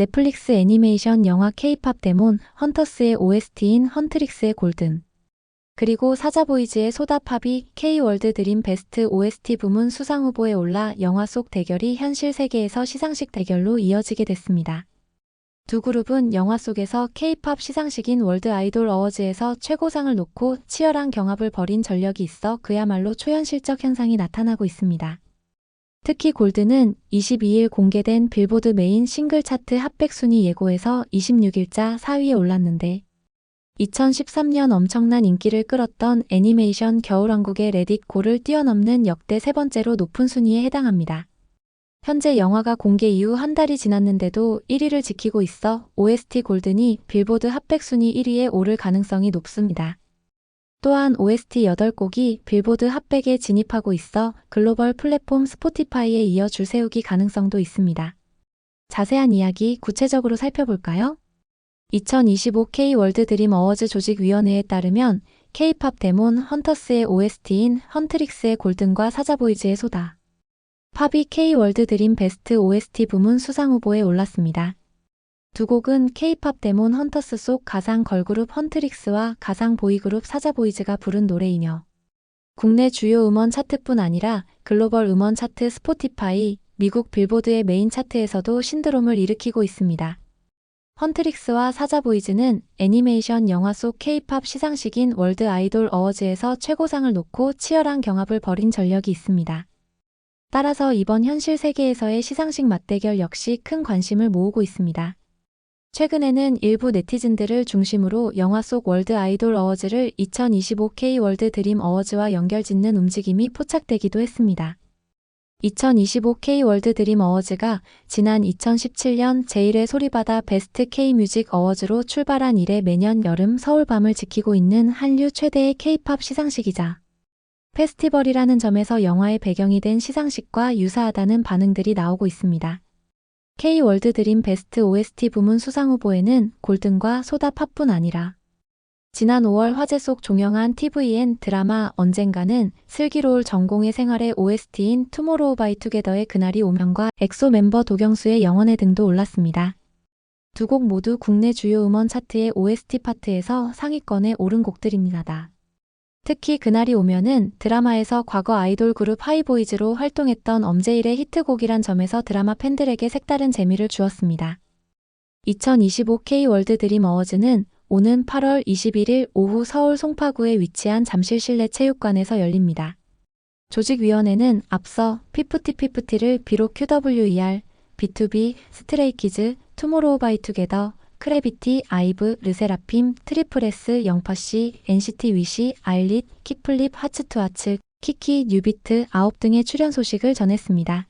넷플릭스 애니메이션 영화 K-팝 데몬 헌터스의 OST인 헌트릭스의 골든. 그리고 사자보이즈의 소다팝이 K-월드 드림 베스트 OST 부문 수상 후보에 올라 영화 속 대결이 현실 세계에서 시상식 대결로 이어지게 됐습니다. 두 그룹은 영화 속에서 K-팝 시상식인 월드 아이돌 어워즈에서 최고상을 놓고 치열한 경합을 벌인 전력이 있어 그야말로 초현실적 현상이 나타나고 있습니다. 특히 골드는 22일 공개된 빌보드 메인 싱글 차트 핫백 순위 예고에서 26일자 4위에 올랐는데 2013년 엄청난 인기를 끌었던 애니메이션 겨울왕국의 레딧 고를 뛰어넘는 역대 세 번째로 높은 순위에 해당합니다. 현재 영화가 공개 이후 한 달이 지났는데도 1위를 지키고 있어 OST 골든이 빌보드 핫백 순위 1위에 오를 가능성이 높습니다. 또한 OST 8곡이 빌보드 핫백에 진입하고 있어 글로벌 플랫폼 스포티파이에 이어 줄 세우기 가능성도 있습니다. 자세한 이야기 구체적으로 살펴볼까요? 2025K 월드 드림 어워즈 조직위원회에 따르면 K-팝 데몬 헌터스의 OST인 헌트릭스의 골든과 사자보이즈의 소다. 팝이 K 월드 드림 베스트 OST 부문 수상 후보에 올랐습니다. 두 곡은 K-팝 데몬 헌터스 속 가상 걸그룹 헌트릭스와 가상 보이그룹 사자보이즈가 부른 노래이며 국내 주요 음원 차트뿐 아니라 글로벌 음원 차트 스포티파이, 미국 빌보드의 메인 차트에서도 신드롬을 일으키고 있습니다. 헌트릭스와 사자보이즈는 애니메이션 영화 속 K-팝 시상식인 월드 아이돌 어워즈에서 최고상을 놓고 치열한 경합을 벌인 전력이 있습니다. 따라서 이번 현실 세계에서의 시상식 맞대결 역시 큰 관심을 모으고 있습니다. 최근에는 일부 네티즌들을 중심으로 영화 속 월드 아이돌 어워즈를 2025K 월드 드림 어워즈와 연결짓는 움직임이 포착되기도 했습니다. 2025K 월드 드림 어워즈가 지난 2017년 제1회 소리바다 베스트 K-뮤직 어워즈로 출발한 이래 매년 여름 서울밤을 지키고 있는 한류 최대의 K-팝 시상식이자 페스티벌이라는 점에서 영화의 배경이 된 시상식과 유사하다는 반응들이 나오고 있습니다. K 월드 드림 베스트 OST 부문 수상 후보에는 골든과 소다 팝뿐 아니라 지난 5월 화제 속 종영한 TVN 드라마 언젠가는 슬기로울 전공의 생활의 OST인 투모로우 바이 투게더의 그날이 오면과 엑소 멤버 도경수의 영원해 등도 올랐습니다. 두 곡 모두 국내 주요 음원 차트의 OST 파트에서 상위권에 오른 곡들입니다. 특히 그날이 오면은 드라마에서 과거 아이돌 그룹 하이보이즈로 활동했던 엄제일의 히트곡이란 점에서 드라마 팬들에게 색다른 재미를 주었습니다. 2025K 월드 드림 어워즈는 오는 8월 21일 오후 서울 송파구에 위치한 잠실 실내 체육관에서 열립니다. 조직위원회는 앞서 피프티피프티를 비록 QWER, B2B, 스트레이키즈, 투모로우바이투게더, 크래비티, 아이브, 르세라핌, 트리플S, 영퍼씨, NCT 위시, 아일릿, 킥플립, 하츠투하츠, 키키, 뉴비트, 아홉 등의 출연 소식을 전했습니다.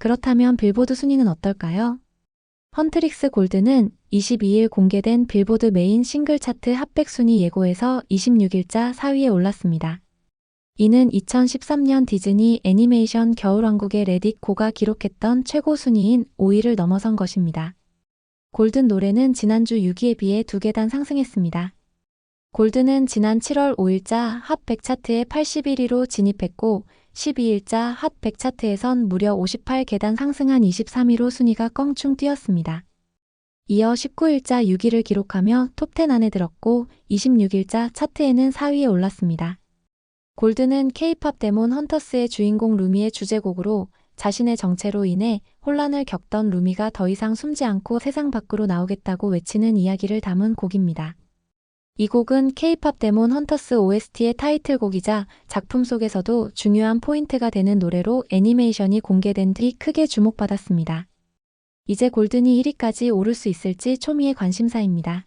그렇다면 빌보드 순위는 어떨까요? 헌트릭스 골드는 22일 공개된 빌보드 메인 싱글 차트 핫백 순위 예고에서 26일자 4위에 올랐습니다. 이는 2013년 디즈니 애니메이션 겨울왕국의 레딧 고가 기록했던 최고 순위인 5위를 넘어선 것입니다. 골든 노래는 지난주 6위에 비해 두 계단 상승했습니다. 골드는 지난 7월 5일자 핫 100 차트에 81위로 진입했고 12일자 핫 100 차트에선 무려 58계단 상승한 23위로 순위가 껑충 뛰었습니다. 이어 19일자 6위를 기록하며 톱10 안에 들었고 26일자 차트에는 4위에 올랐습니다. 골드는 K-팝 데몬 헌터스의 주인공 루미의 주제곡으로 자신의 정체로 인해 혼란을 겪던 루미가 더 이상 숨지 않고 세상 밖으로 나오겠다고 외치는 이야기를 담은 곡입니다. 이 곡은 K-팝 데몬 헌터스 OST의 타이틀곡이자 작품 속에서도 중요한 포인트가 되는 노래로 애니메이션이 공개된 뒤 크게 주목받았습니다. 이제 골든이 1위까지 오를 수 있을지 초미의 관심사입니다.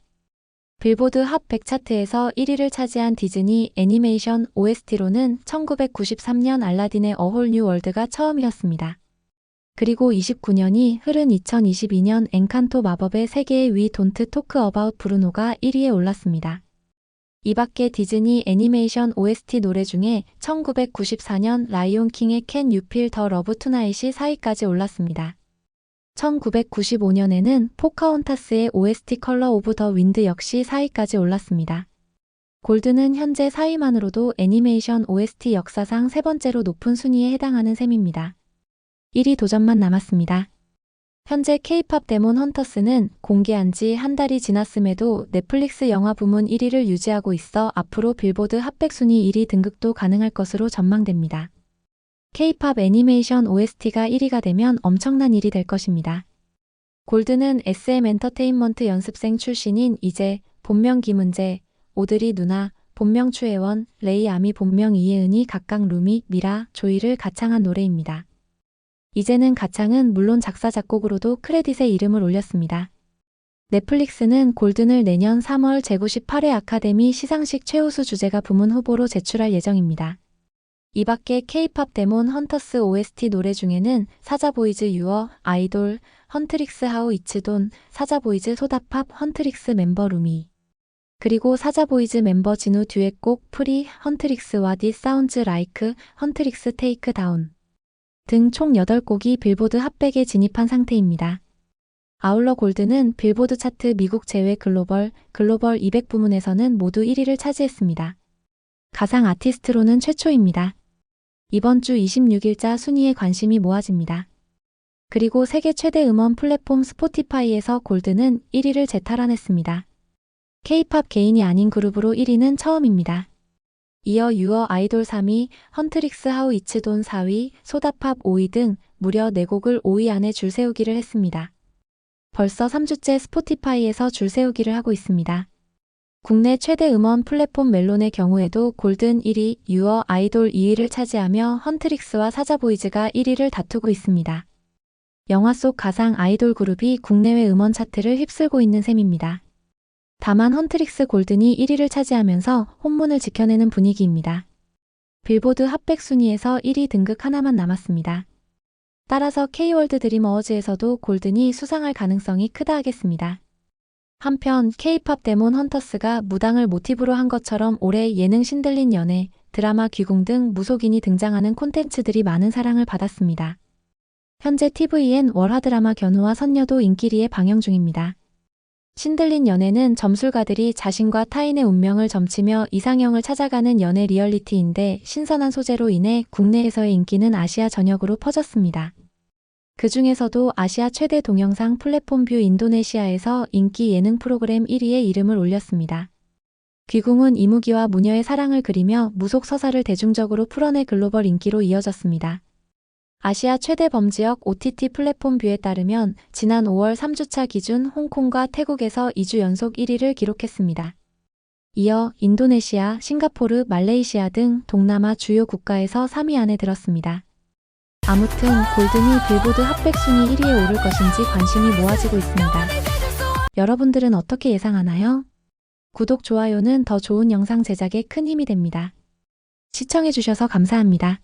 빌보드 핫 100 차트에서 1위를 차지한 디즈니 애니메이션 OST로는 1993년 알라딘의 어홀 뉴 월드가 처음이었습니다. 그리고 29년이 흐른 2022년 엔칸토 마법의 세계의 위 돈트 토크 어바웃 브루노가 1위에 올랐습니다. 이 밖에 디즈니 애니메이션 OST 노래 중에 1994년 라이온 킹의 캔 유필 더 러브 투나잇이 4위까지 올랐습니다. 1995년에는 포카혼타스의 OST 컬러 오브 더 윈드 역시 4위까지 올랐습니다. 골드는 현재 4위만으로도 애니메이션 OST 역사상 세 번째로 높은 순위에 해당하는 셈입니다. 1위 도전만 남았습니다. 현재 K-팝 데몬 헌터스는 공개한 지 한 달이 지났음에도 넷플릭스 영화 부문 1위를 유지하고 있어 앞으로 빌보드 핫백 순위 1위 등극도 가능할 것으로 전망됩니다. K-팝 애니메이션 OST가 1위가 되면 엄청난 일이 될 것입니다. 골드는 SM 엔터테인먼트 연습생 출신인 이재, 본명 김은재, 오드리 누나, 본명 추혜원, 레이 아미 본명 이혜은이 각각 루미, 미라, 조이를 가창한 노래입니다. 이제는 가창은 물론 작사 작곡으로도 크레딧에 이름을 올렸습니다. 넷플릭스는 골든을 내년 3월 제98회 아카데미 시상식 최우수 주제가 부문 후보로 제출할 예정입니다. 이 밖에 K-팝 데몬 헌터스 OST 노래 중에는 사자보이즈 유어, 아이돌, 헌트릭스 하우 이츠돈, 사자보이즈 소다팝 헌트릭스 멤버 루미, 그리고 사자보이즈 멤버 진우 듀엣곡 프리, 헌트릭스와 디 사운즈 라이크, 헌트릭스 테이크 다운 등 총 8곡이 빌보드 핫백에 진입한 상태입니다. 아울러 골드는 빌보드 차트 미국 제외 글로벌, 글로벌 200 부문에서는 모두 1위를 차지했습니다. 가상 아티스트로는 최초입니다. 이번 주 26일자 순위에 관심이 모아집니다. 그리고 세계 최대 음원 플랫폼 스포티파이에서 골드는 1위를 재탈환했습니다. K-팝 개인이 아닌 그룹으로 1위는 처음입니다. 이어 유어 아이돌 3위, 헌트릭스 하우 이츠돈 4위, 소다팝 5위 등 무려 4곡을 5위 안에 줄 세우기를 했습니다. 벌써 3주째 스포티파이에서 줄 세우기를 하고 있습니다. 국내 최대 음원 플랫폼 멜론의 경우에도 골든 1위, 유어 아이돌 2위를 차지하며 헌트릭스와 사자보이즈가 1위를 다투고 있습니다. 영화 속 가상 아이돌 그룹이 국내외 음원 차트를 휩쓸고 있는 셈입니다. 다만 헌트릭스 골든이 1위를 차지하면서 혼문을 지켜내는 분위기입니다. 빌보드 핫백 순위에서 1위 등극 하나만 남았습니다. 따라서 K월드 드림 어워즈에서도 골든이 수상할 가능성이 크다 하겠습니다. 한편 K-팝 데몬 헌터스가 무당을 모티브로 한 것처럼 올해 예능 신들린 연애, 드라마 귀궁 등 무속인이 등장하는 콘텐츠들이 많은 사랑을 받았습니다. 현재 TVN 월화 드라마 견우와 선녀도 인기리에 방영 중입니다. 신들린 연애는 점술가들이 자신과 타인의 운명을 점치며 이상형을 찾아가는 연애 리얼리티인데 신선한 소재로 인해 국내에서의 인기는 아시아 전역으로 퍼졌습니다. 그 중에서도 아시아 최대 동영상 플랫폼 뷰 인도네시아에서 인기 예능 프로그램 1위에 이름을 올렸습니다. 귀궁은 이무기와 무녀의 사랑을 그리며 무속 서사를 대중적으로 풀어내 글로벌 인기로 이어졌습니다. 아시아 최대 범지역 OTT 플랫폼 뷰에 따르면 지난 5월 3주차 기준 홍콩과 태국에서 2주 연속 1위를 기록했습니다. 이어 인도네시아, 싱가포르, 말레이시아 등 동남아 주요 국가에서 3위 안에 들었습니다. 아무튼 골든이 빌보드 핫백 순위 1위에 오를 것인지 관심이 모아지고 있습니다. 여러분들은 어떻게 예상하나요? 구독, 좋아요는 더 좋은 영상 제작에 큰 힘이 됩니다. 시청해주셔서 감사합니다.